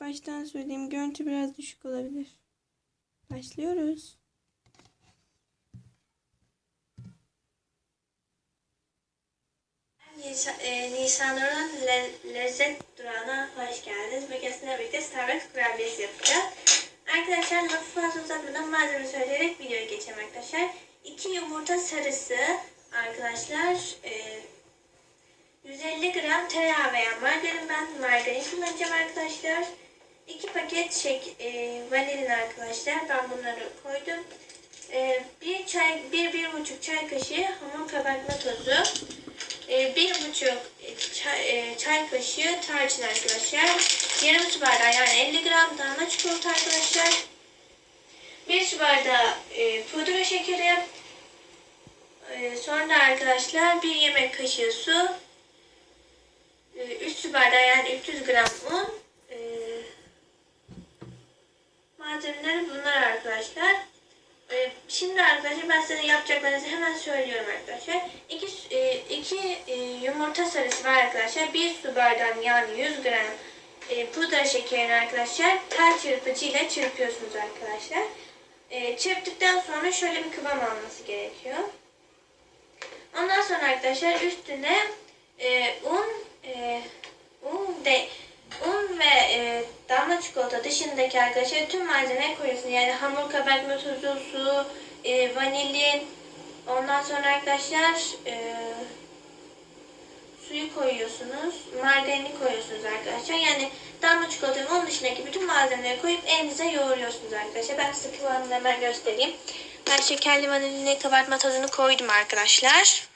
Baştan söyleyeyim. Görüntü biraz düşük olabilir. Başlıyoruz. Nisan, e, Nisanur'un le, lezzet durağına hoş geldiniz. Bugün sizinle birlikte Starbucks kurabiyesi yapacağız. Arkadaşlar lafı fazla uzatmadan malzeme söyleyerek videoya geçelim arkadaşlar. 2 yumurta sarısı arkadaşlar. E, 150 gram tereyağı veya margarin ben margarin kullanacağım arkadaşlar. 2 paket şek, e, vanilin arkadaşlar. Ben bunları koydum. E, bir çay, bir, bir buçuk çay kaşığı hamur kabartma tozu. E, bir buçuk çay, e, çay kaşığı tarçın arkadaşlar. Yarım su bardağı yani 50 gram damla çikolata arkadaşlar. Bir su bardağı e, pudra şekeri. E, sonra arkadaşlar bir yemek kaşığı su. E, 3 su bardağı yani 300 gram un. E, malzemeleri bunlar arkadaşlar. Ee, Şimdi arkadaşlar ben size yapacaklarınızı hemen söylüyorum arkadaşlar. 2 iki, e, yumurta sarısı var arkadaşlar. 1 su bardağı yani 100 gram e, pudra şekerini arkadaşlar tel çırpıcı ile çırpıyorsunuz arkadaşlar. E, çırptıktan sonra şöyle bir kıvam alması gerekiyor. Ondan sonra arkadaşlar üstüne e, un e, un de un ve e, damla çikolata dışındaki arkadaşlar tüm malzemeyi koyuyorsunuz. Yani hamur kabartma tozu, su, e, vanilin, ondan sonra arkadaşlar e, suyu koyuyorsunuz. Margarini koyuyorsunuz arkadaşlar. Yani damla çikolata ve onun dışındaki bütün malzemeleri koyup elinize yoğuruyorsunuz arkadaşlar. Ben size kıvamını hemen göstereyim. Ben şekerli vanilini kabartma tozunu koydum arkadaşlar.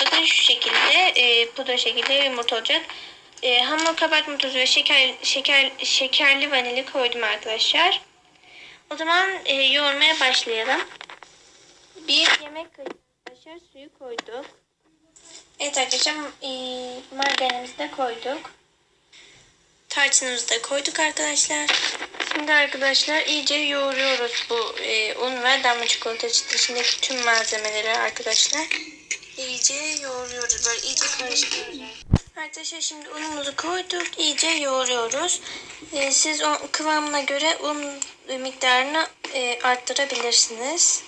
Bakın şu şekilde e, pudra şekilde yumurta olacak. E, hamur kabartma tozu ve şeker, şeker, şekerli vanili koydum arkadaşlar. O zaman e, yoğurmaya başlayalım. Bir yemek kaşığı suyu koyduk. Evet arkadaşlar e, margarinimizi de koyduk. Tarçınımızı da koyduk arkadaşlar. Şimdi arkadaşlar iyice yoğuruyoruz bu e, un ve damla çikolata içindeki tüm malzemeleri arkadaşlar. İyice yoğuruyoruz böyle iyice karıştırıyoruz. Arkadaşlar şimdi unumuzu koyduk. iyice yoğuruyoruz. Ee, siz o kıvamına göre un miktarını e, arttırabilirsiniz.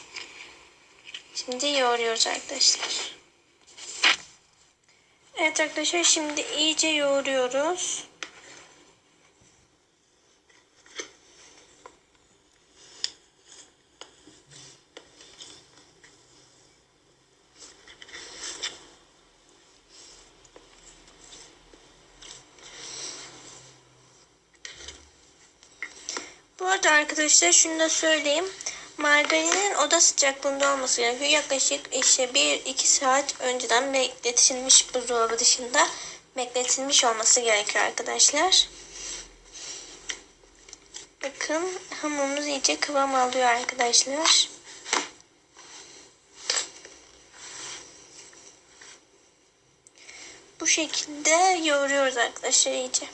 Şimdi yoğuruyoruz arkadaşlar. Evet arkadaşlar şimdi iyice yoğuruyoruz. Bu arada arkadaşlar şunu da söyleyeyim. Margarinin oda sıcaklığında olması gerekiyor. Yaklaşık işte 1-2 saat önceden bekletilmiş buzdolabı dışında bekletilmiş olması gerekiyor arkadaşlar. Bakın hamurumuz iyice kıvam alıyor arkadaşlar. Bu şekilde yoğuruyoruz arkadaşlar iyice.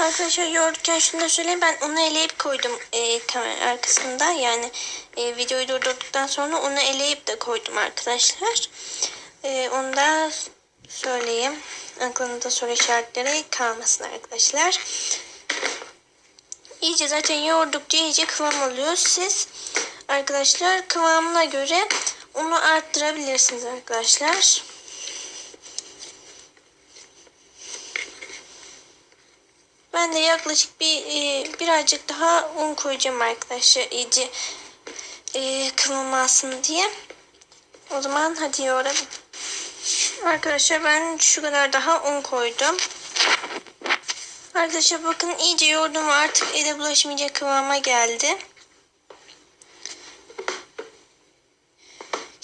Arkadaşlar yoğururken şunu da söyleyeyim. Ben onu eleyip koydum e, arkasında. Yani e, videoyu durdurduktan sonra onu eleyip de koydum arkadaşlar. E, onu da söyleyeyim. Aklınızda soru işaretleri kalmasın arkadaşlar. İyice zaten yoğurdukça iyice kıvam alıyor. Siz arkadaşlar kıvamına göre onu arttırabilirsiniz arkadaşlar. Ben de yaklaşık bir e, birazcık daha un koyacağım arkadaşlar iyice e, kıvam alsın diye. O zaman hadi yoğuralım. Arkadaşlar ben şu kadar daha un koydum. Arkadaşlar bakın iyice yoğurdum artık ele bulaşmayacak kıvama geldi.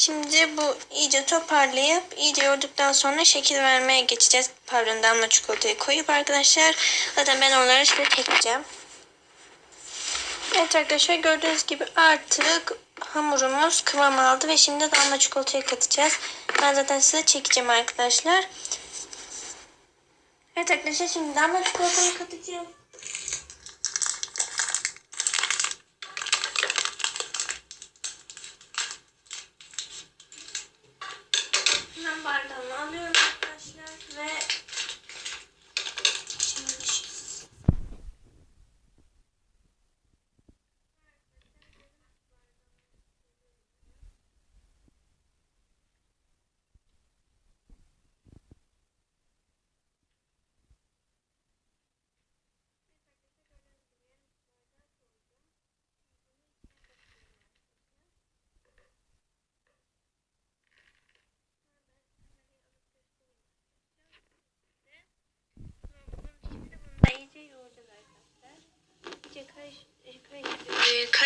Şimdi bu iyice toparlayıp iyice yoğurduktan sonra şekil vermeye geçeceğiz. Pardon damla çikolatayı koyup arkadaşlar. Zaten ben onları size çekeceğim. Evet arkadaşlar gördüğünüz gibi artık hamurumuz kıvam aldı ve şimdi damla çikolatayı katacağız. Ben zaten size çekeceğim arkadaşlar. Evet arkadaşlar şimdi damla çikolatayı katacağım.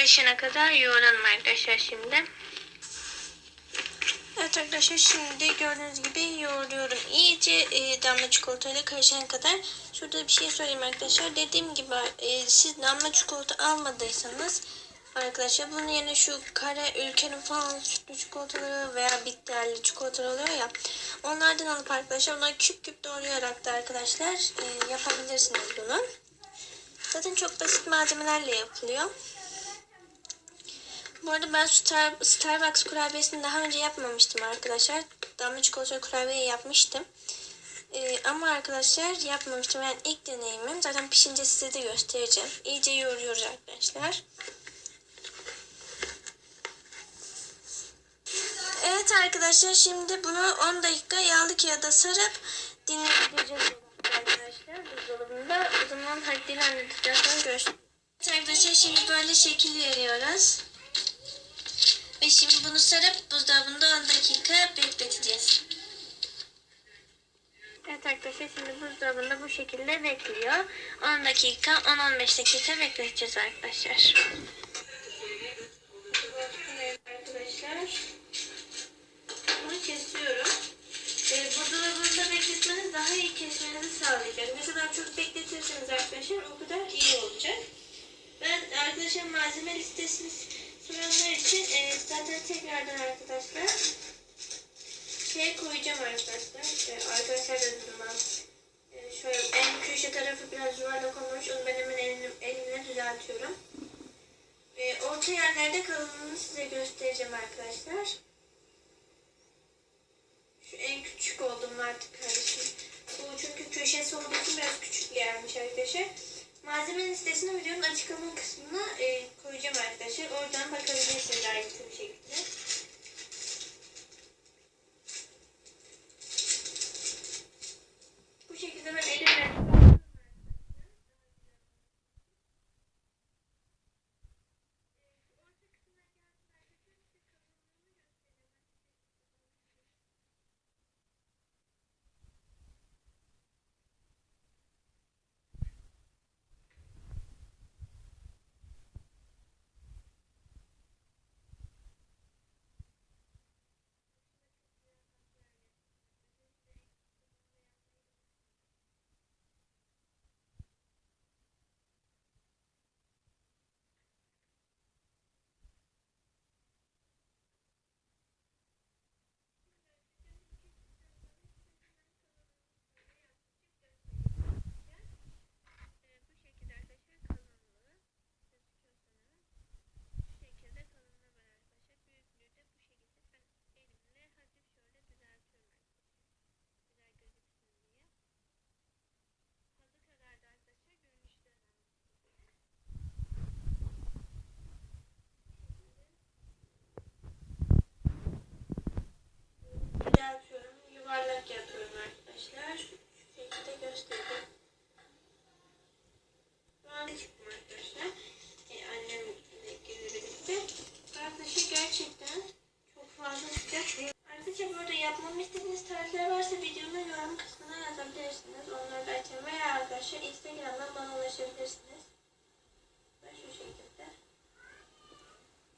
karışana kadar yoğuralım arkadaşlar şimdi. Evet arkadaşlar şimdi gördüğünüz gibi yoğuruyorum. İyice e, damla çikolatayla karışana kadar. Şurada bir şey söyleyeyim arkadaşlar. Dediğim gibi e, siz damla çikolata almadıysanız arkadaşlar bunun yerine şu kare ülkenin falan sütlü çikolataları veya bitterli çikolatalar oluyor ya. Onlardan alıp arkadaşlar onları küp küp doğrayarak da arkadaşlar e, yapabilirsiniz bunu. Zaten çok basit malzemelerle yapılıyor. Bu arada ben Star, Starbucks kurabiyesini daha önce yapmamıştım arkadaşlar. Damla çikolata kurabiye yapmıştım. Ee, ama arkadaşlar yapmamıştım. Yani ilk deneyimim. Zaten pişince size de göstereceğim. İyice yoğuruyoruz arkadaşlar. Evet arkadaşlar şimdi bunu 10 dakika yağlı kağıda sarıp dinlendireceğiz arkadaşlar buzdolabında. O zaman hadi dinlendirdikten sonra görüşürüz. Evet arkadaşlar şimdi böyle şekil veriyoruz. Ve şimdi bunu sarıp buzdolabında 10 dakika bekleteceğiz. Evet arkadaşlar şimdi buzdolabında bu şekilde bekliyor. 10 dakika 10-15 dakika bekleteceğiz arkadaşlar. Arkadaşlar bunu kesiyorum. Ee, buzdolabında bekletmeniz daha iyi kesmenizi sağlayacak. Ne kadar çok bekletirseniz arkadaşlar o kadar iyi olacak. Ben arkadaşlar malzeme listesini soranlar için e, zaten tekrardan arkadaşlar şey koyacağım arkadaşlar. E, arkadaşlar da ben. E, şöyle en köşe tarafı biraz yuvarlak olmuş. Onu ben hemen elimle, elimle düzeltiyorum. E, orta yerlerde kalınlığını size göstereceğim arkadaşlar. En küçük oldum artık kardeşim. Bu çünkü köşesi olduğu için biraz küçük gelmiş arkadaşlar. Malzeme listesini videonun açıklama kısmına e, koyacağım arkadaşlar. Oradan bakabilirsiniz ayrıntılı bir şekilde. Bu şekilde ben elimle bu şekilde arkadaşlar kalınlığı gözüküyor sanırım. Bu şekilde kalınlığı var arkadaşlar. Büyüklüğü de bu şekilde ben elimle hafif şöyle düzeltiyorum arkadaşlar. Güzel gözüksün diye. Tadı kadar da arkadaşlar görünüşü de önemli. Düzeltiyorum. Yuvarlak yapıyorum arkadaşlar. Şu şekilde göstereyim. Ben çıktım arkadaşlar. E, annemle birlikte. Arkadaşlar gerçekten çok fazla sıcak. Arkadaşlar burada yapmamı istediğiniz tarifler varsa videonun yorum kısmına yazabilirsiniz. Onları da açayım. Veya arkadaşlar Instagram'dan bana ulaşabilirsiniz. Ve şu şekilde.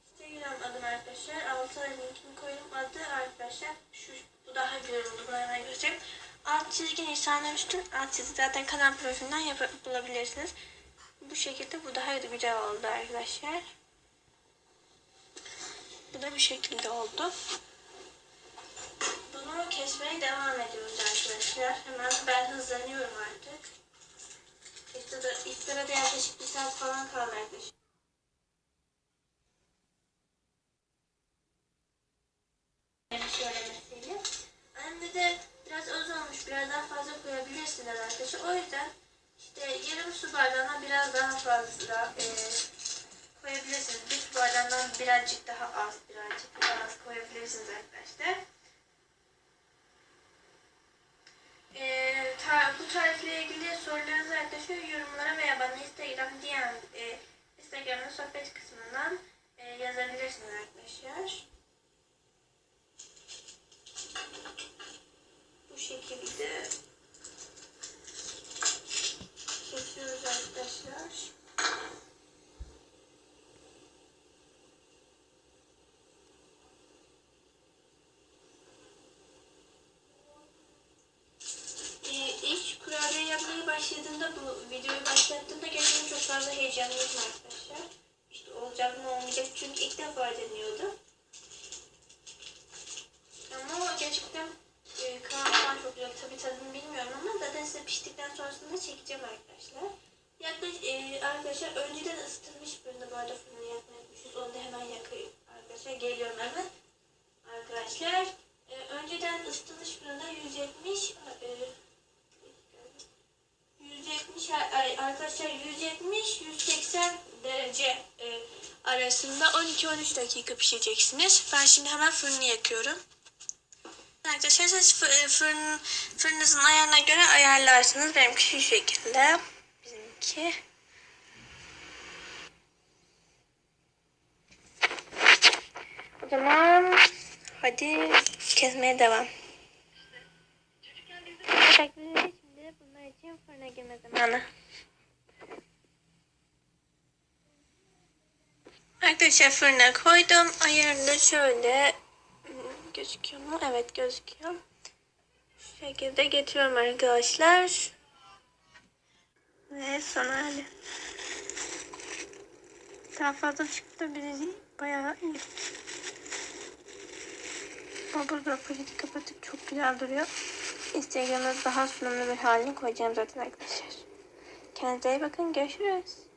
Instagram adım arkadaşlar. Alta linkini koydum. Adı arkadaşlar. Şu, bu daha güzel oldu. Hemen göstereyim. Alt çizgi Nisan'ın üstü. Alt çizgi zaten kanal profilinden bulabilirsiniz. Bu şekilde bu daha güzel oldu arkadaşlar. Bu da bu şekilde oldu. Bunu kesmeye devam ediyoruz arkadaşlar. Hemen ben hızlanıyorum artık. İftara, iftara da yaklaşık bir saat falan kaldı arkadaşlar. söylemesiyle. Annemde de biraz az olmuş, biraz daha fazla koyabilirsiniz arkadaşlar. O yüzden işte yarım su bardağına biraz daha fazla e, koyabilirsiniz. Bir su bardağından birazcık daha az, birazcık daha az koyabilirsiniz arkadaşlar. E, ta, bu tarifle ilgili sorularınızı arkadaşlar yorumlara veya bana Instagram DM e, Instagram'ın sohbet kısmından e, yazabilirsiniz arkadaşlar. Bu şekilde kesiyoruz arkadaşlar. başladığımda bu videoyu başlattığımda gerçekten heyecanlıydım arkadaşlar. İşte olacak mı olmayacak çünkü ilk defa deniyordum. Ama gerçekten e, kıvamından çok güzel. Tabii tadını bilmiyorum ama zaten size piştikten sonrasında çekeceğim arkadaşlar. Yaklaşık e, arkadaşlar önceden ısıtılmış fırında bu arada fırını unutmuşuz. Onu da hemen yakayım arkadaşlar. Geliyorum hemen. Arkadaşlar e, önceden ısıtılmış fırında 170 e, 170 ay, arkadaşlar 170 180 derece e, arasında 12-13 dakika pişireceksiniz. Ben şimdi hemen fırını yakıyorum. Arkadaşlar siz e, fırın, fırınızın ayarına göre ayarlarsınız. Benimki şu şekilde. Bizimki. O zaman hadi kesmeye devam. Evet, şimdi için fırına girme zamanı. Arkadaşlar fırına koydum. Ayarını şöyle hmm, gözüküyor mu? Evet gözüküyor. Şu şekilde getiriyorum arkadaşlar. Ve son hali. Daha fazla çıktı biri bayağı iyi. Burada paketi kapatıp çok güzel duruyor. Instagram'da daha sunumlu bir halini koyacağım zaten arkadaşlar. Kendinize iyi bakın. Görüşürüz.